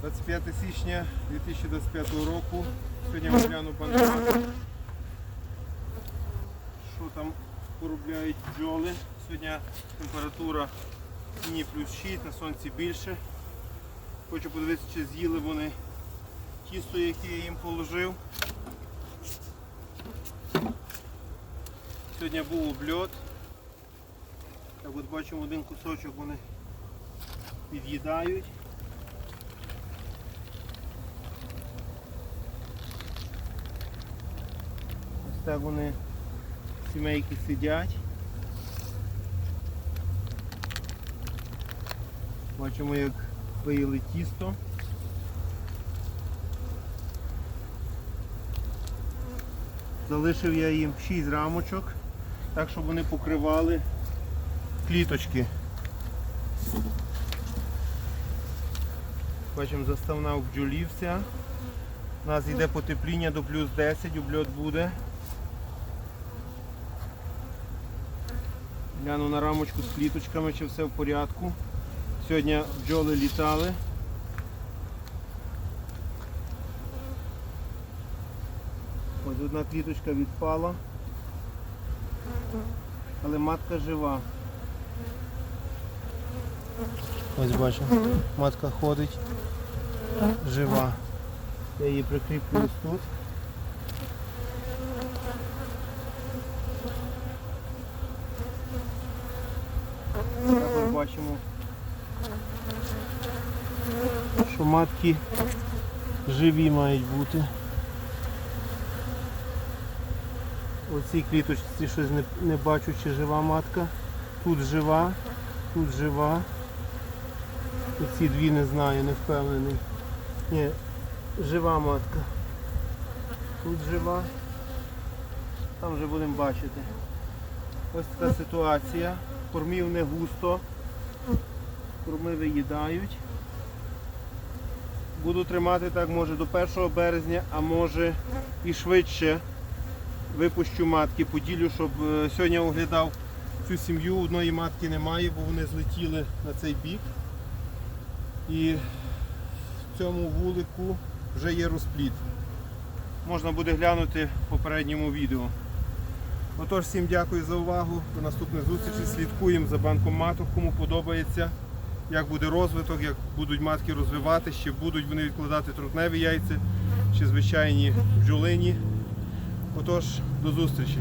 25 січня 2025 року. Сьогодні я гляну банкомат. Що там поробляють бджоли. Сьогодні температура ні плюс 6, на сонці більше. Хочу подивитися, чи з'їли вони тісто, яке я їм положив. Сьогодні був обльот. Так от бачимо один кусочок вони під'їдають. Так вони сімейки сидять. Бачимо, як виїли тісто. Залишив я їм 6 рамочок, так щоб вони покривали кліточки. Бачимо, заставна в. У нас йде потепління до плюс 10, обльот буде. Гляну на рамочку з кліточками, чи все в порядку. Сьогодні бджоли літали. Ось одна кліточка відпала. Але матка жива. Ось бачимо, матка ходить, жива. Я її прикріплю ось тут. Бачимо, що матки живі мають бути. Оцій кліточці щось не, не бачу, чи жива матка. Тут жива, тут жива. Оці дві не знаю, не впевнений. Ні, жива матка. Тут жива. Там вже будемо бачити. Ось така ситуація. Кормів не густо. Корми виїдають. Буду тримати так може до 1 березня, а може і швидше випущу матки, поділю, щоб е, сьогодні оглядав цю сім'ю, одної матки немає, бо вони злетіли на цей бік. І в цьому вулику вже є розпліт. Можна буде глянути в попередньому відео. Отож, всім дякую за увагу. До наступних зустрічей. Слідкуємо за банкоматом, кому подобається, як буде розвиток, як будуть матки розвивати, чи будуть вони відкладати трутневі яйця, чи звичайні бджолині. Отож, до зустрічі.